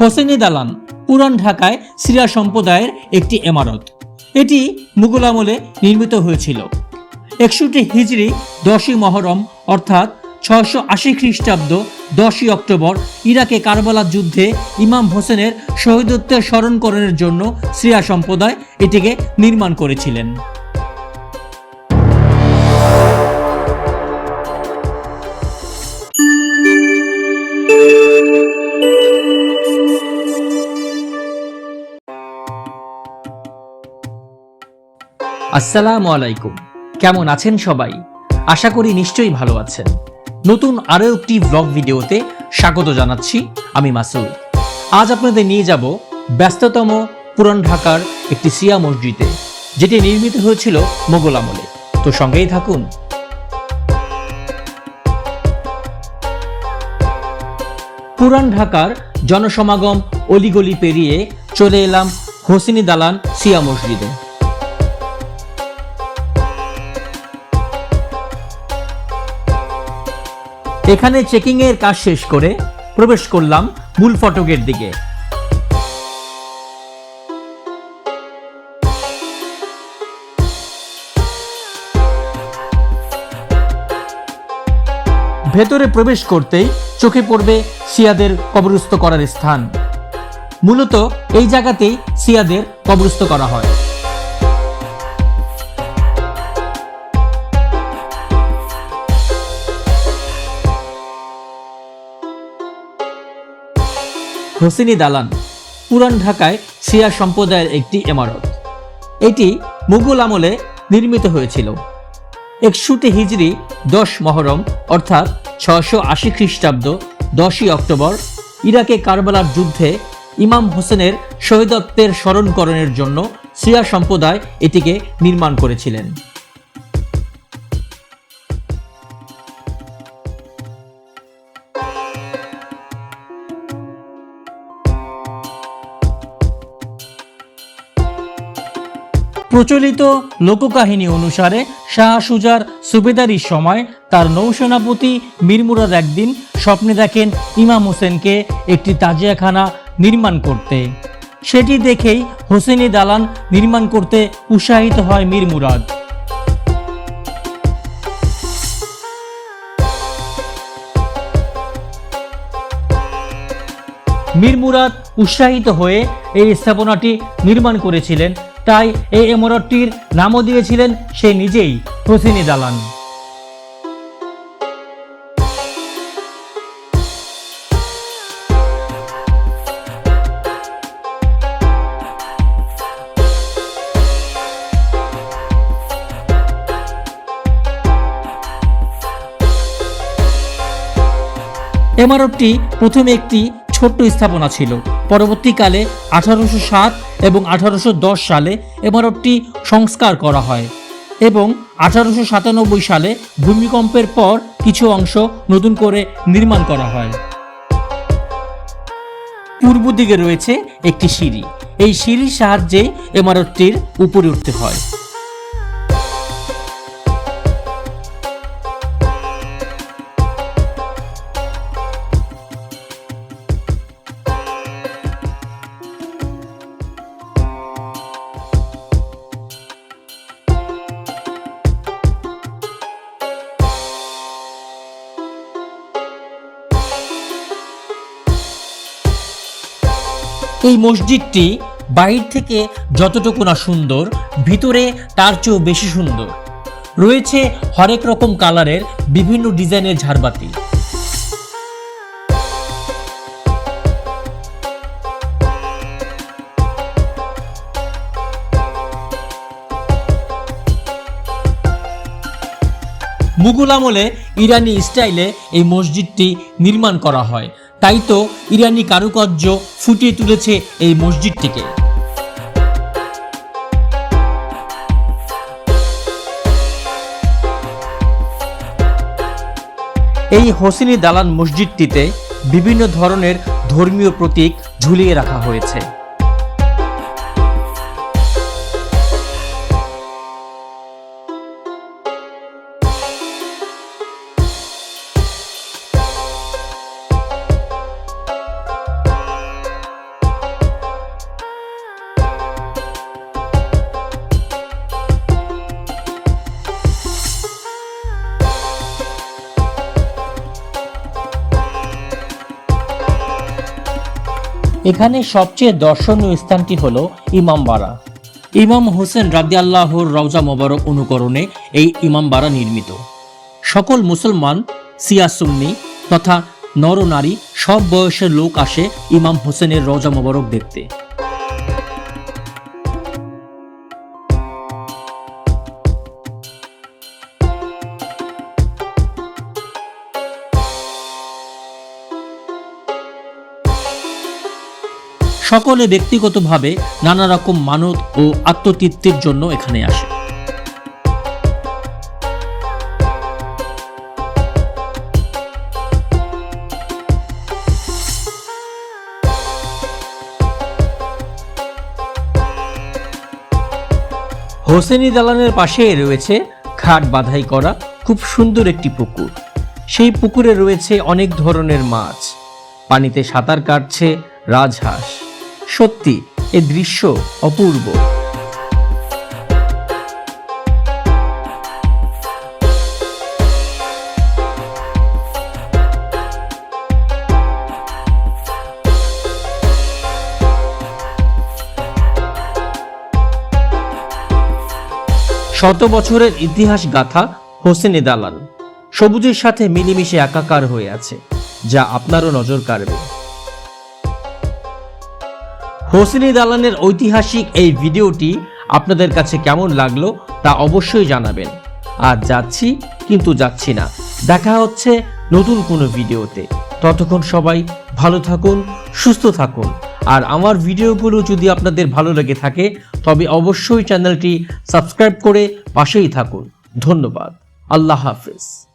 হোসেনি দালান, পুরান ঢাকায় সিরিয়া সম্প্রদায়ের একটি এমারত এটি মুঘল আমলে নির্মিত হয়েছিল। একষট্টি হিজড়ি দশই মহরম, অর্থাৎ ছয়শো আশি খ্রিস্টাব্দ দশই অক্টোবর, ইরাকে কারবালা যুদ্ধে ইমাম হোসেনের শহীদত্বের স্মরণকরণের জন্য সিরিয়া সম্প্রদায় এটিকে নির্মাণ করেছিলেন। আসসালামু আলাইকুম। কেমন আছেন সবাই? আশা করি নিশ্চয়ই ভালো আছেন। নতুন আরও একটি ব্লগ ভিডিওতে স্বাগত জানাচ্ছি আমি মাসুদ। আজ আপনাদের নিয়ে যাব ব্যস্ততম পুরান ঢাকার একটি সিয়া মসজিদে, যেটি নির্মিত হয়েছিল মোগল আমলে। তো সঙ্গেই থাকুন। পুরান ঢাকার জনসমাগম অলিগলি পেরিয়ে চলে এলাম হোসিনী দালান সিয়া মসজিদে। এখানে চেকিং এর কাজ শেষ করে প্রবেশ করলাম মূল ফটকের দিকে। ভেতরে প্রবেশ করতেই চোখে পড়বে সিয়াদের কবরস্থ করার স্থান। মূলত এই জায়গাতেই সিয়াদের কবরস্থ করা হয়। হোসেনি দালান, পুরান ঢাকায় সিয়া সম্প্রদায়ের একটি ইমারত। এটি মুঘল আমলে নির্মিত হয়েছিল। একষট্টি হিজড়ি দশ মহরম, অর্থাৎ ছশো আশি খ্রিস্টাব্দ দশই অক্টোবর, ইরাকে কারবালার যুদ্ধে ইমাম হোসেনের শহীদত্বের স্মরণকরণের জন্য সিয়া সম্প্রদায় এটিকে নির্মাণ করেছিলেন। প্রচলিত লোককাহিনী অনুসারে শাহ সুজার সুবেদারির সময় তার নৌসেনাপতি মীর মুরাদ একদিন স্বপ্নে দেখেন ইমাম হোসেনকে একটি তাজিয়াখানা নির্মাণ করতে। সেটি দেখেই হোসেনি দালান নির্মাণ করতে উৎসাহিত হয় মীর মুরাদ মীর মুরাদ উৎসাহিত হয়ে এই স্থাপনাটি নির্মাণ করেছিলেন তাই এই এমরতটির নামও দিয়েছিলেন সে নিজেই হোসেনি দালান। এমারতটি প্রথমে একটি ছোট্ট স্থাপনা ছিল। পরবর্তীকালে আঠারোশো সাত এবং আঠারোশো দশ সালে এমারতটি সংস্কার করা হয় এবং আঠারোশো সাতানব্বই সালে ভূমিকম্পের পর কিছু অংশ নতুন করে নির্মাণ করা হয়। পূর্ব দিকে রয়েছে একটি সিঁড়ি। এই সিঁড়ির সাহায্যে এমারতটির উপরে উঠতে হয়। এই মসজিদটি বাইরে থেকে যতটুকু না সুন্দর, ভিতরে তার চেয়েও বেশি সুন্দর। রয়েছে হরেক রকম কালারের বিভিন্ন ডিজাইনের ঝাড়বাতি। মুঘল আমলে ইরানি স্টাইলে এই মসজিদটি নির্মাণ করা হয়। তাই তো ইরানি কারুকার্য ফুটিয়ে তুলেছে এই মসজিদটিকে এই হোসেনি দালান মসজিদটিতে বিভিন্ন ধরনের ধর্মীয় প্রতীক ঝুলিয়ে রাখা হয়েছে। এখানে সবচেয়ে দর্শনীয় স্থানটি হল ইমামবাড়া। ইমাম হোসেন রাদি আল্লাহর রওজা মোবারক অনুকরণে এই ইমামবাড়া নির্মিত। সকল মুসলমান সিয়াসুন্নি তথা নরনারী সব বয়সের লোক আসে ইমাম হোসেনের রওজা মোবারক দেখতে। সকলে ব্যক্তিগতভাবে নানা রকম মানত ও আত্মতৃপ্তির জন্য এখানে আসে। হোসেনি দালানের পাশে রয়েছে ঘাট বাধাই করা, খুব সুন্দর একটি পুকুর। সেই পুকুরে রয়েছে অনেক ধরনের মাছ। পানিতে সাঁতার কাটছে রাজহাঁস। সত্যি, এ দৃশ্য অপূর্ব। শত বছরের ইতিহাস গাথা হোসেনে দালান সবুজের সাথে মিলেমিশে একাকার হয়ে আছে, যা আপনারও নজর কাড়বে। হোসেনি দালানের ঐতিহাসিক এই ভিডিওটি আপনাদের কাছে কেমন লাগল তা অবশ্যই জানাবেন। আর যাচ্ছি, কিন্তু যাচ্ছি না। দেখা হচ্ছে নতুন কোনো ভিডিওতে। ততক্ষণ সবাই ভালো থাকুন, সুস্থ থাকুন। আর আমার ভিডিওগুলো যদি আপনাদের ভালো লেগে থাকে, তবে অবশ্যই চ্যানেলটি সাবস্ক্রাইব করে পাশেই থাকুন। ধন্যবাদ। আল্লাহ হাফেজ।